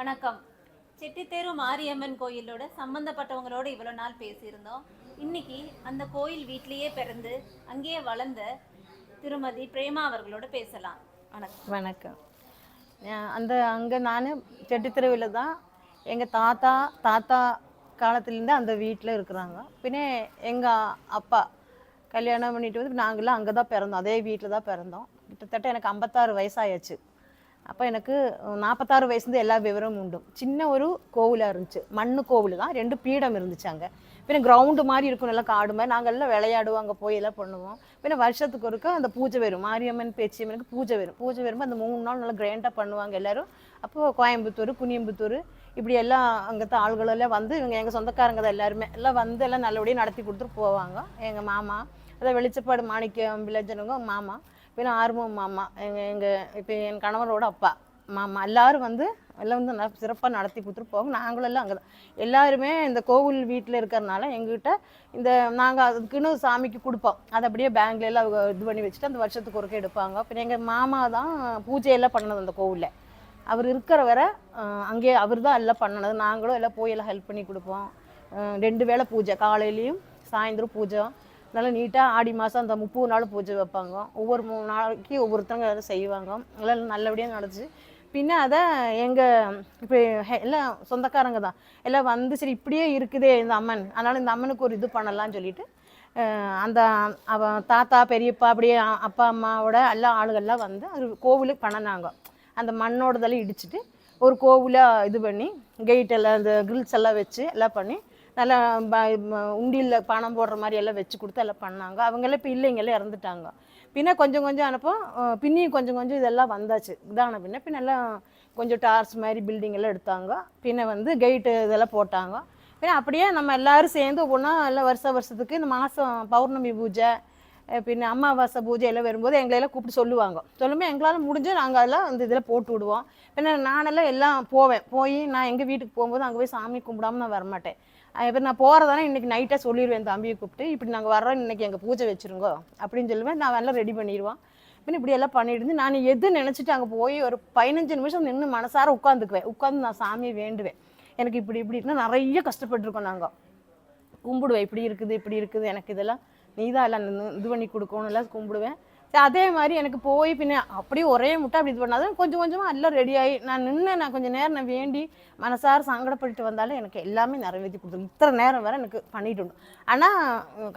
வணக்கம். செட்டித்தேரு மாரியம்மன் கோயிலோட சம்பந்தப்பட்டவங்களோட இவ்வளோ நாள் பேசியிருந்தோம். இன்னைக்கு அந்த கோயில் வீட்லேயே பிறந்து அங்கேயே வளர்ந்த திருமதி பிரேமா அவர்களோட பேசலாம். வணக்கம். வணக்கம். அந்த அங்கே நான் செட்டித்தெருவில் தான் எங்கள் தாத்தா தாத்தா காலத்துலேருந்து அந்த வீட்டில் இருக்கிறாங்க. பின்ன எங்கள் அப்பா கல்யாணம் பண்ணிட்டு வந்து நாங்களாம் அங்கே தான் பிறந்தோம். அதே வீட்டில் தான் பிறந்தோம். கிட்டத்தட்ட எனக்கு ஐம்பத்தாறு வயசாயாச்சு அப்போ எனக்கு நாற்பத்தாறு வயசுலேருந்து எல்லா விவரமும் உண்டு. சின்ன ஒரு கோவிலாக இருந்துச்சு. மண் கோவில் தான். ரெண்டு பீடம் இருந்துச்சு அங்கே. பின்ன கிரவுண்டு மாதிரி இருக்கும். நல்லா காடு மாதிரி நாங்கள் எல்லாம் விளையாடுவோம். அங்கே போய் எல்லாம் பண்ணுவோம். பின்ன வருஷத்துக்கு ஒருக்க அந்த பூஜை வரும். மாரியம்மன் பேச்சியம்மனுக்கு பூஜை வரும். பூஜை வரும்போது அந்த மூணு நாள் நல்லா கிராண்டாக பண்ணுவாங்க எல்லோரும். அப்போது கோயம்புத்தூர் குனியம்புத்தூர் இப்படி எல்லாம் அங்கே ஆள்களெல்லாம் வந்து இவங்க எங்கள் சொந்தக்காரங்க தான் எல்லாருமே. எல்லாம் வந்து எல்லாம் நல்லபடியாக நடத்தி கொடுத்துட்டு போவாங்க. எங்கள் மாமா அதான் வெளிச்சப்பாடு மாணிக்கம் விளைஞ்சனுங்க மாமா. இப்போ ஆர்வம் மாமா. எங்கள் எங்கள் இப்போ என் கணவரோட அப்பா மாமா. எல்லோரும் வந்து எல்லாம் வந்து நல்லா சிறப்பாக நடத்தி கொடுத்துட்டு போவாங்க. நாங்களும் எல்லாம் அங்கே தான் எல்லாருமே இந்த கோவில் வீட்டில் இருக்கிறனால எங்ககிட்ட இந்த நாங்கள் அதுக்குன்னு சாமிக்கு கொடுப்போம். அதை அப்படியே பேங்க்ல எல்லாம் அவங்க இது பண்ணி வச்சுட்டு அந்த வருஷத்துக்கு ஒருக்க எடுப்பாங்க. அப்புறம் எங்கள் மாமா தான் பூஜையெல்லாம் பண்ணது அந்த கோவிலில். அவர் இருக்கிற வரை அங்கேயே அவர் தான் எல்லாம் பண்ணது. நாங்களும் எல்லாம் போய் எல்லாம் ஹெல்ப் பண்ணி கொடுப்போம். ரெண்டு வேளை பூஜை. காலையிலையும் சாயந்தரம் பூஜை. நல்லா நீட்டாக ஆடி மாதம் அந்த முப்பது நாள் பூஜை வைப்பாங்க. ஒவ்வொரு மூணு நாளைக்கு ஒவ்வொருத்தவங்க அதை செய்வாங்க. எல்லாம் நல்லபடியாக நடந்துச்சு. பின்ன அதை எங்கள் இப்போ எல்லாம் சொந்தக்காரங்க தான். எல்லாம் வந்து சரி இப்படியே இருக்குதே இந்த அம்மன். அதனால் இந்த அம்மனுக்கு ஒரு இது பண்ணலாம்னு சொல்லிட்டு அந்த அவன் தாத்தா பெரியப்பா அப்படியே அப்பா அம்மாவோட எல்லா ஆளுகள்லாம் வந்து அது கோவிலுக்கு பண்ணினாங்க. அந்த மண்ணோடதெல்லாம் இடிச்சிட்டு ஒரு கோவிலாக இது பண்ணி கெயிட் எல்லாம் இந்த கிரில்ஸ் எல்லாம் வச்சு எல்லாம் பண்ணி நல்லா உண்டியில் பணம் போடுற மாதிரி எல்லாம் வச்சு கொடுத்து எல்லாம் பண்ணாங்க. அவங்கெல்லாம் இப்போ இல்லைங்க இறந்துட்டாங்க. பின்ன கொஞ்சம் கொஞ்சம் அனுப்போ பின்னையும் கொஞ்சம் கொஞ்சம் இதெல்லாம் வந்தாச்சு. இதான பின்ன பின்னெல்லாம் கொஞ்சம் டார்ச் மாதிரி பில்டிங் எல்லாம் எடுத்தாங்க. பின்ன வந்து கெயிட்டு இதெல்லாம் போட்டாங்க. பின்ன அப்படியே நம்ம எல்லோரும் சேர்ந்து ஒவ்வொன்றா எல்லாம் வருஷ வருஷத்துக்கு இந்த மாதம் பௌர்ணமி பூஜை பின்ன அமாவாசை பூஜை எல்லாம் வரும்போது எங்களையெல்லாம் கூப்பிட்டு சொல்லுவாங்க. சொல்லும்போது எங்களால் முடிஞ்சு நாங்கள் அதெல்லாம் அந்த இதில் போட்டு விடுவோம். பின்ன நானெல்லாம் எல்லாம் போவேன். போய் நான் எங்கள் வீட்டுக்கு போகும்போது அங்கே போய் சாமி கும்பிடாம நான் வரமாட்டேன். இப்போ நான் போகிறதானே இன்றைக்கி நைட்டாக சொல்லிடுவேன் தம்பியை கூப்பிட்டு. இப்படி நாங்கள் வர்றோம் இன்றைக்கி எங்கள் பூஜை வச்சுருங்கோ அப்படின்னு சொல்லுவேன். நான் எல்லாம் ரெடி பண்ணிடுவான். பின்ன இப்படி எல்லாம் பண்ணிட்டு நான் எது நினச்சிட்டு அங்கே போய் ஒரு பதினஞ்சு நிமிஷம் நின்று மனசார உட்காந்துக்குவேன். உட்காந்து நான் சாமியை வேண்டுவேன். எனக்கு இப்படி இப்படின்னா நிறைய கஷ்டப்பட்டிருக்கோம் நாங்கள் கும்பிடுவேன் இப்படி இருக்குது இப்படி இருக்குது எனக்கு இதெல்லாம் நீ தான் எல்லாம் இது பண்ணி கொடுக்கணும் எல்லாம் கும்பிடுவேன். அதே மாதிரி எனக்கு போய் பின்ன அப்படியே ஒரே முட்டை அப்படி இது பண்ணாதான் கொஞ்சம் கொஞ்சமாக எல்லாம் ரெடி ஆகி நான் நின்று நான் கொஞ்சம் நேரம் நான் வேண்டி மனசார சங்கடப்பட்டு வந்தாலும் எனக்கு எல்லாமே நிறைவேற்றி கொடுத்தோம் இத்தனை நேரம் வேறு எனக்கு பண்ணிட்டு உண்டு ஆனால்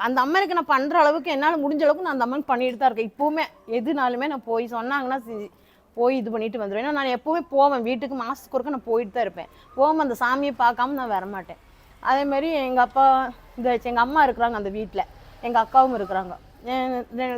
அந்த அம்மனுக்கு நான் பண்ணுற அளவுக்கு என்னால் முடிஞ்ச அளவுக்கு நான் அந்த அம்மனுக்கு பண்ணிட்டு தான் இருக்கேன். இப்போவுமே எதுனாலுமே நான் போய் சொன்னாங்கன்னா செஞ்சு போய் இது பண்ணிட்டு வந்துடுவேன் ஏன்னா நான் எப்போவுமே போவேன். வீட்டுக்கு மாதத்துக்கு ஒருக்க நான் போயிட்டு தான் இருப்பேன். போவோம் அந்த சாமியை பார்க்காம நான் வரமாட்டேன். அதே மாதிரி எங்கள் அப்பா இந்த எங்கள் அம்மா இருக்கிறாங்க அந்த வீட்டில் எங்கள் அக்காவும் இருக்கிறாங்க.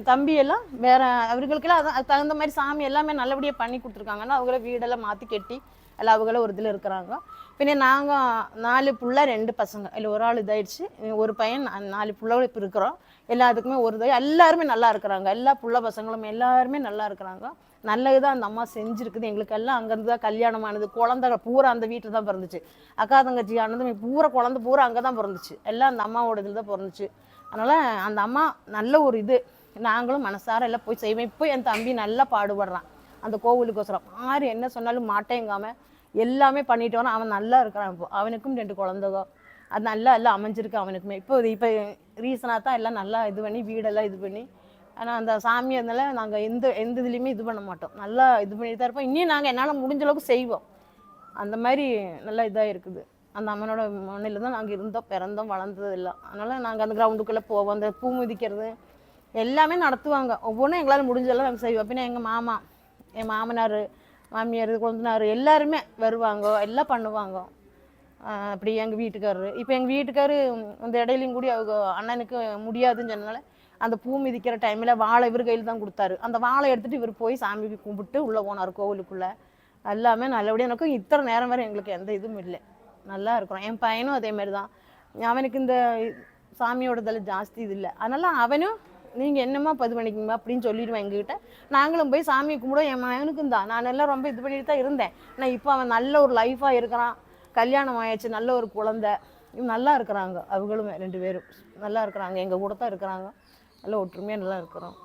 தம்பியெல்லாம் வேற அவர்களுக்கெல்லாம் அதான் அதுக்கு தகுந்த மாதிரி சாமி எல்லாமே நல்லபடியாக பண்ணி கொடுத்துருக்காங்கன்னா அவங்கள வீடெல்லாம் மாற்றி கட்டி எல்லாம் அவங்கள ஒரு இதில் இருக்கிறாங்க. பின்ன நாங்கள் நாலு புள்ள ரெண்டு பசங்க. இல்லை ஒரு ஆள் இதாயிடுச்சு. ஒரு பையன் நாலு புள்ளகள் இப்போ இருக்கிறோம். எல்லாத்துக்குமே ஒரு இதாக எல்லாருமே நல்லா இருக்கிறாங்க. எல்லா புள்ள பசங்களும் எல்லாருமே நல்லா இருக்கிறாங்க. நல்லது தான் அந்த அம்மா செஞ்சுருக்குது. எங்களுக்கு எல்லாம் அங்கேருந்து தான் கல்யாணமானது. குழந்தைகள் பூரா அந்த வீட்டில் தான் பிறந்துச்சு. அக்கா தங்கச்சி ஆனது பூரா குழந்தை பூரா அங்கே தான் பிறந்துச்சு. எல்லாம் அந்த அம்மாவோட இதில் தான் பிறந்துச்சு. அதனால் அந்த அம்மா நல்ல ஒரு இது. நாங்களும் மனசார எல்லாம் போய் செய்வோம். இப்போ என் தம்பி நல்லா பாடுபடுறான். அந்த கோவிலுக்கோசரம். யார் என்ன சொன்னாலும் மாட்டேங்காமல் எல்லாமே பண்ணிட்டு வரான் அவன் நல்லா இருக்கிறான் இப்போ. அவனுக்கும் ரெண்டு குழந்தைகோ அது நல்லா எல்லாம் அமைஞ்சிருக்கு அவனுக்குமே. இப்போ இப்போ ரீசனாக தான் எல்லாம் நல்லா இது பண்ணி வீடெல்லாம் இது பண்ணி. ஆனால் அந்த சாமி அதனால நாங்கள் எந்த எந்த இதுலேயுமே இது பண்ண மாட்டோம். நல்லா இது பண்ணிட்டு தான் இருப்போம். இன்னும் நாங்கள் என்னால் முடிஞ்ச அளவுக்கு செய்வோம். அந்த மாதிரி நல்லா இதாக இருக்குது அந்த அம்மனோட மண்ணில் தான் நாங்கள் இருந்தோம் பிறந்தோம் வளர்ந்தது எல்லாம் அதனால் நாங்கள் அந்த கிரவுண்டுக்குள்ளே போவோம் அந்த பூ மிதிக்கிறது எல்லாமே நடத்துவாங்க. ஒவ்வொன்றும் எங்களால் முடிஞ்சதெல்லாம் நாங்கள் செய்வோம். அப்படின்னா எங்கள் மாமா என் மாமனார் மாமியார் கொழுந்தனார் எல்லாருமே வருவாங்க எல்லாம் பண்ணுவாங்க. அப்படி எங்கள் வீட்டுக்காரரு. இப்போ எங்கள் வீட்டுக்காரு அந்த இடையிலையும் கூடி அவங்க அண்ணனுக்கு முடியாதுன்னு சொன்னனால அந்த பூ மிதிக்கிற டைமில் வாழை இவர் கையில் தான் கொடுத்தாரு. அந்த வாழை எடுத்துகிட்டு இவர் போய் சாமிக்கு கும்பிட்டு உள்ளே போனார் கோவிலுக்குள்ளே. எல்லாமே நல்லபடியாக எனக்கும் இத்தனை நேரம் வரை எங்களுக்கு எந்த இதுவும் இல்லை. நல்லா இருக்கிறோம் என் பையனும் அதே மாதிரி தான். அவனுக்கு இந்த சாமியோடதில் ஜாஸ்தி இது இல்லை. அதனால் அவனும் நீங்கள் என்னம்மா இப்போ இது பண்ணிக்கிங்க அப்படின்னு சொல்லிடுவேன் எங்ககிட்ட. நாங்களும் போய் சாமி கும்பிடுவோம். என் மகனுக்கும் தான். நான் எல்லாம் ரொம்ப இது பண்ணிட்டு தான் இருந்தேன். ஆனால் இப்போ அவன் நல்ல ஒரு லைஃபாக இருக்கிறான். கல்யாணம் ஆயிடுச்சு நல்ல ஒரு குழந்தை. நல்லா இருக்கிறாங்க. அவங்களுமே ரெண்டு பேரும் நல்லா இருக்கிறாங்க. எங்கள் கூட தான் இருக்கிறாங்க. நல்லா ஒற்றுமையாக நல்லா இருக்கிறோம்.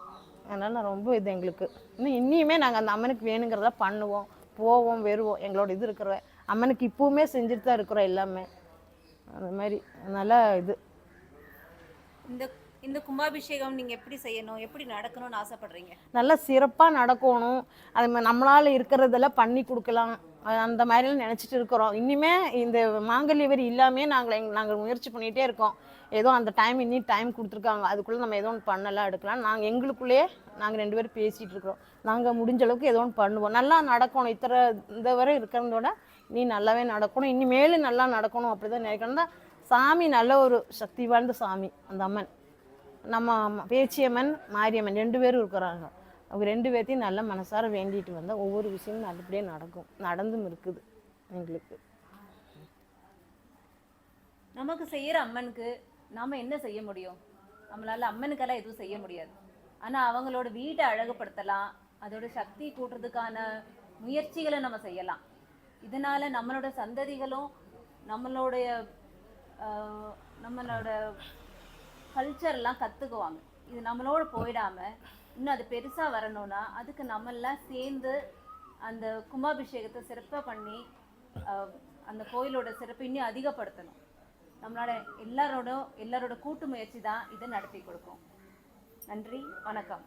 அதனால் நான் ரொம்ப இது எங்களுக்கு. இன்னும் இன்னியுமே நாங்கள் அந்த அம்மனுக்கு வேணுங்கிறத பண்ணுவோம். போவோம் வருவோம். எங்களோட இது இருக்கிற அம்மனுக்கு இப்போவுமே செஞ்சுட்டு தான் இருக்கிறோம் எல்லாமே. அந்த மாதிரி நல்லா இது. இந்த இந்த கும்பாபிஷேகம் நீங்க எப்படி செய்யணும்? எப்படி நடக்கணும்னு ஆசைப்படுறீங்க? நல்லா சிறப்பாக நடக்கணும். அது மாதிரி நம்மளால் இருக்கிறதெல்லாம் பண்ணி கொடுக்கலாம். அந்த மாதிரிலாம் நினச்சிட்டு இருக்கிறோம். இனிமே இந்த மாங்கல்ய வரி இல்லாமே நாங்கள் எங் நாங்கள் முயற்சி பண்ணிகிட்டே இருக்கோம். ஏதோ அந்த டைம் இன்னி டைம் கொடுத்துருக்காங்க. அதுக்குள்ளே நம்ம ஏதோ ஒன்று பண்ணலாம் எடுக்கலாம். நாங்கள் எங்களுக்குள்ளேயே நாங்கள் ரெண்டு பேரும் பேசிகிட்டு இருக்கிறோம். நாங்கள் முடிஞ்ச அளவுக்கு ஏதோ ஒன்று பண்ணுவோம். நல்லா நடக்கணும். இத்தனை இந்த வரை இருக்கிறதோட நீ நல்லாவே நடக்கணும் இனிமேலும் நல்லா நடக்கணும் அப்படி தான் நினைக்கணும் சாமி நல்ல ஒரு சக்தி வாய்ந்த சாமி அந்த அம்மன். நம்ம அம்மா- பேச்சியம்மன் மாரியம்மன் ரெண்டு பேரும் இருக்கிறாங்க. அவங்க ரெண்டு பேர்த்தையும் நல்ல மனசார வேண்டிட்டு வந்தால் ஒவ்வொரு விஷயமும் நல்லபடியாக நடக்கும். நடந்தும் இருக்குது எங்களுக்கு. நமக்கு செய்கிற அம்மனுக்கு நாம் என்ன செய்ய முடியும்? நம்மளால் அம்மனுக்கெல்லாம் எதுவும் செய்ய முடியாது. ஆனால் அவங்களோட வீட்டை அழகுபடுத்தலாம். அதோட சக்தி கூட்டுறதுக்கான முயற்சிகளை நம்ம செய்யலாம். இதனால நம்மளோட சந்ததிகளும் நம்மளுடைய நம்மளோட கல்ச்சர்லாம் கற்றுக்குவாங்க இது நம்மளோட போயிடாம இன்னும் அது பெருசாக வரணும்னா அதுக்கு நம்மெல்லாம் சேர்ந்து அந்த கும்பாபிஷேகத்தை சிறப்பாக பண்ணி அந்த கோயிலோட சிறப்பை இன்னும் அதிகப்படுத்தணும். நம்மளோட எல்லாரோட எல்லாரோட கூட்டு முயற்சி தான் இதை நடத்தி கொடுக்கும். நன்றி வணக்கம்.